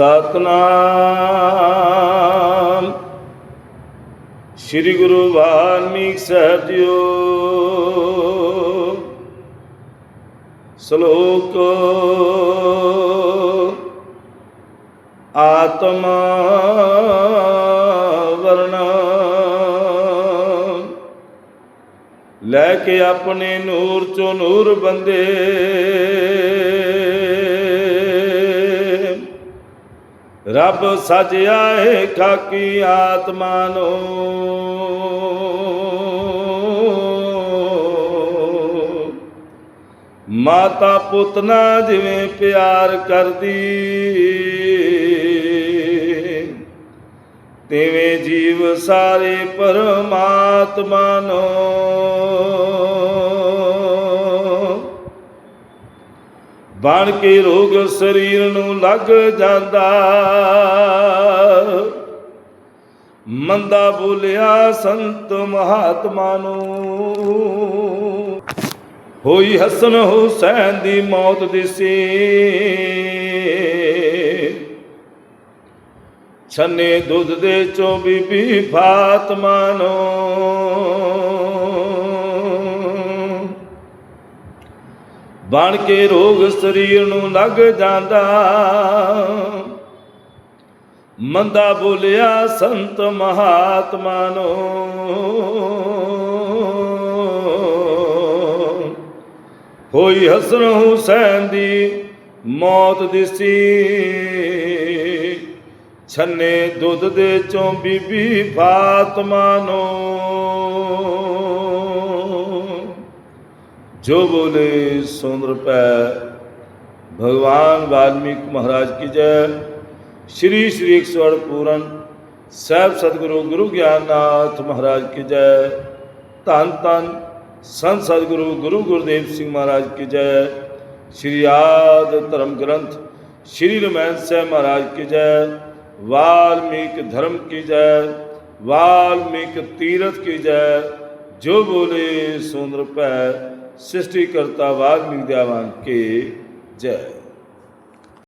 ਸਤਨਾਮ। ਸ੍ਰੀ ਗੁਰੂ ਵਾਲਮੀਕ ਸਾਹਿਬ ਜੀਓ। ਸ਼ਲੋਕ ਆਤਮ ਵਰਣਾ। ਲੈ ਕੇ ਆਪਣੇ ਨੂਰ ਚੋਂ ਨੂਰ ਬੰਦੇ ਰੱਬ ਸਜਿਆ ਏ ਖਾਕੀ ਆਤਮਾ ਨੂੰ। ਮਾਤਾ ਪੁੱਤ ਨਾ ਜਿਵੇਂ ਪਿਆਰ ਕਰਦੀ, ਤਿਵੇਂ ਜੀਵ ਸਾਰੇ ਪਰਮਾਤਮਾ ਨੂੰ। ਬਣ ਕੇ ਰੋਗ ਸਰੀਰ ਨੂੰ ਲੱਗ ਜਾਂਦਾ। ਮੰਦਾ ਬੋਲਿਆ ਸੰਤ ਮਹਾਤਮਾ ਨੂੰ। ਹੋਈ ਹਸਨ ਹੁਸੈਨ ਦੀ ਮੌਤ ਦਿਸੀ ਛੰਨੇ ਦੁੱਧ ਦੇ ਚੋਂ ਬੀਬੀ ਫਾਤਮਾ ਨੂੰ। ਬਣ ਕੇ ਰੋਗ ਸਰੀਰ ਨੂੰ ਲੱਗ ਜਾਂਦਾ। ਮੰਦਾ ਬੋਲਿਆ ਸੰਤ ਮਹਾਤਮਾ ਨੂੰ। ਹੋਈ ਹਸਨ ਹੁਸੈਨ ਦੀ ਮੌਤ ਦਿਸੀ ਛੰਨੇ ਦੁੱਧ ਦੇ ਚੋਂ ਬੀਬੀ ਫਾਤਮਾ ਨੂੰ। जो बोले सुंदर पै भगवान वाल्मीकि महाराज की जय श्री श्री एक स्वर पूरन ਸਹਿਬ ਸਤਿਗੁਰੂ ਗੁਰੂ ਗਿਆਨਨਾਥ ਮਹਾਰਾਜ ਕੀ ਜੈ। ਧੰਨ ਧੰਨ ਸੰਤ ਸਤਿਗੁਰੂ ਗੁਰੂ ਗੁਰਦੇਵ ਸਿੰਘ ਮਹਾਰਾਜ ਕੀ ਜੈ। ਸ਼੍ਰੀ ਆਦ ਧਰਮ ਗ੍ਰੰਥ ਸ਼੍ਰੀ ਰਮੈਨ ਸਾਹਿਬ ਮਹਾਰਾਜ ਕੀ ਜੈ। ਵਾਲਮੀਕ ਧਰਮ ਕੀ ਜੈ। ਵਾਲਮੀਕ ਤੀਰਥ ਕੀ ਜੈ। ਜੋ ਬੋਲੇ ਸੁੰਦਰ ਪੈ ਸ੍ਰਿਸ਼ਟੀ ਕਰਤਾ ਵਾਲਮੀਕ ਦੇਵਾਨ ਕੇ ਜੈ।